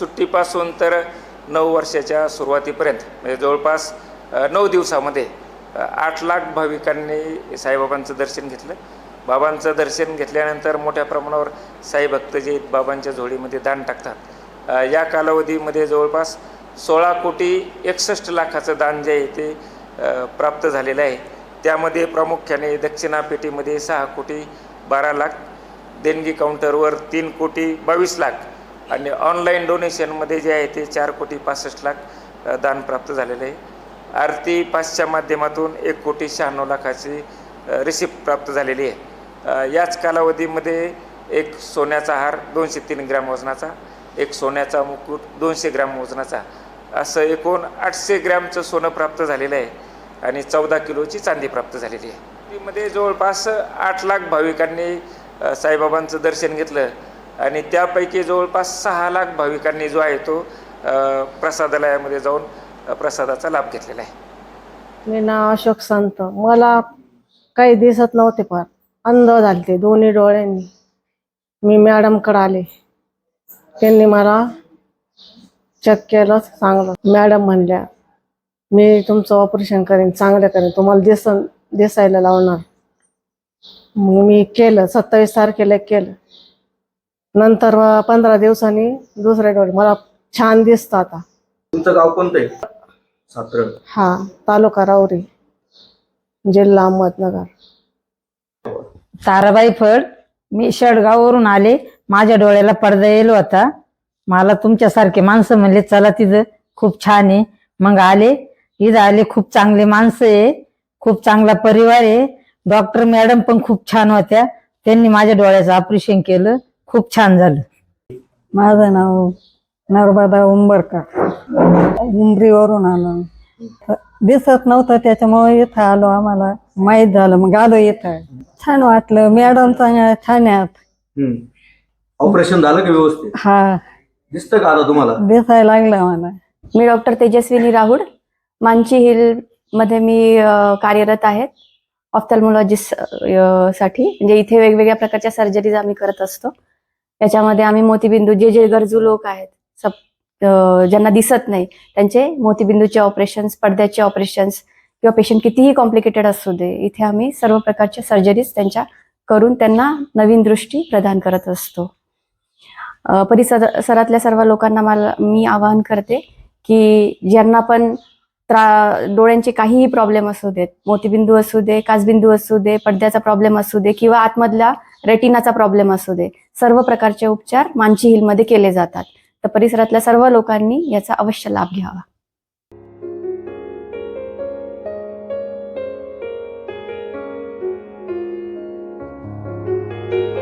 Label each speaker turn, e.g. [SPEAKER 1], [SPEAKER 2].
[SPEAKER 1] सुट्टीपासून तर नऊ वर्षाच्या सुरुवातीपर्यंत म्हणजे जवळपास नऊ दिवसामध्ये आठ लाख भाविकांनी साईबाबांचं दर्शन घेतलं. बाबांचं दर्शन घेतल्यानंतर मोठ्या प्रमाणावर साईभक्त जे आहेत बाबांच्या झोळीमध्ये दान टाकतात. या कालावधीमध्ये जवळपास सोळा कोटी एकसष्ट लाखाचं दान जे आहे ते प्राप्त झालेलं आहे. त्यामध्ये प्रामुख्याने दक्षिणा पेटीमध्ये सहा कोटी बारा लाख देणगी काउंटरवर तीन कोटी बावीस लाख आणि ऑनलाईन डोनेशनमध्ये जे आहे ते चार कोटी पासष्ट लाख दान प्राप्त झालेलं आहे. आरती पासच्या माध्यमातून एक कोटी शहाण्णव लाखाची रिसिप्ट प्राप्त झालेली आहे. याच कालावधीमध्ये एक सोन्याचा हार दोनशे तीन ग्रॅम वजनाचा एक सोन्याचा मुकुट दोनशे ग्रॅम वजनाचा असं एकूण आठशे ग्रॅमचं सोनं प्राप्त झालेलं आहे आणि चौदा किलोची चांदी प्राप्त झालेली आहे. मध्ये जवळपास आठ लाख भाविकांनी साईबाबांचं दर्शन घेतलं. आणि त्यापैकी जवळपास सहा लाख भाविकांनी जो आहे तो प्रसादालयामध्ये जाऊन प्रसादाचा लाभ घेतलेला आहे.
[SPEAKER 2] मी नाव अशोक संत. मला काही दिसत नव्हते फार. अंध झालते दोन्ही डोळ्यांनी. मी मॅडमकडे आले. त्यांनी मला चेक केलं चांगलं मॅडम म्हणल्या मी तुमचं ऑपरेशन करेन चांगलं करेन. तुम्हाला दिस दिसायला लावणार. मग मी केलं. सत्तावीस तारखेला केलं. नंतर पंधरा दिवसांनी दुसऱ्या डोळे मला छान दिसतं आता.
[SPEAKER 3] तुमचं गाव कोणतं आहे सात्र.
[SPEAKER 2] हा तालुका राऊरी जिल्हा अहमदनगर.
[SPEAKER 4] ताराबाई फड मी शेडगाववरून आले. माझ्या डोळ्याला पडदा येलो होता. मला तुमच्यासारखे माणसं म्हणले चला तिथं खूप छान आहे. मग आले. इथं आले खूप चांगले माणसं आहे. खूप चांगला परिवार आहे. डॉक्टर मॅडम पण खूप छान होत्या. त्यांनी माझ्या डोळ्याचं ऑपरेशन केलं. खूप छान झालं.
[SPEAKER 5] माझं नाव नर्मदा उंबरकर. उंबरीवरून आलो. दिसत नव्हतं त्याच्यामुळे इथं आलो. आम्हाला माहीत झालं. मग आलो इथं. छान वाटलं. मॅडम चांगल्या छान आहेत
[SPEAKER 3] ऑपरेशन झालं का व्यवस्थित?
[SPEAKER 5] हा.
[SPEAKER 3] दिसतं का आता तुम्हाला?
[SPEAKER 5] दिसायला लागलं मला
[SPEAKER 6] मी डॉक्टर तेजस्विनी राहुड मांची हिलमध्ये मी अ, कार्यरत आहेत ऑफ्थॅल्मॉलॉजिस्टसाठी. म्हणजे इथे वेगवेगळ्या प्रकारच्या सर्जरीज आम्ही करत असतो. याच्यामध्ये आम्ही मोतीबिंदू जे जे गरजू लोक आहेत सब ज्यांना दिसत नाही त्यांचे मोतीबिंदूचे ऑपरेशन्स पडद्याचे ऑपरेशन्स किंवा पेशंट कितीही कॉम्प्लिकेटेड असू दे इथे आम्ही सर्व प्रकारच्या सर्जरीज त्यांच्या करून त्यांना नवीन दृष्टी प्रदान करत असतो. परिसरातल्या सर्व लोकांना मला मी आवाहन करते की ज्यांना पण त्रा डोळ्यांचे काहीही प्रॉब्लेम असू देत मोतीबिंदू असू दे काचबिंदू असू दे पडद्याचा प्रॉब्लेम असू दे किंवा आतमधल्या रेटिनाचा प्रॉब्लेम असू दे सर्व प्रकारचे उपचार मानची हिलमध्ये केले जातात. तर परिसरातल्या सर्व लोकांनी याचा अवश्य लाभ घ्यावा. thank you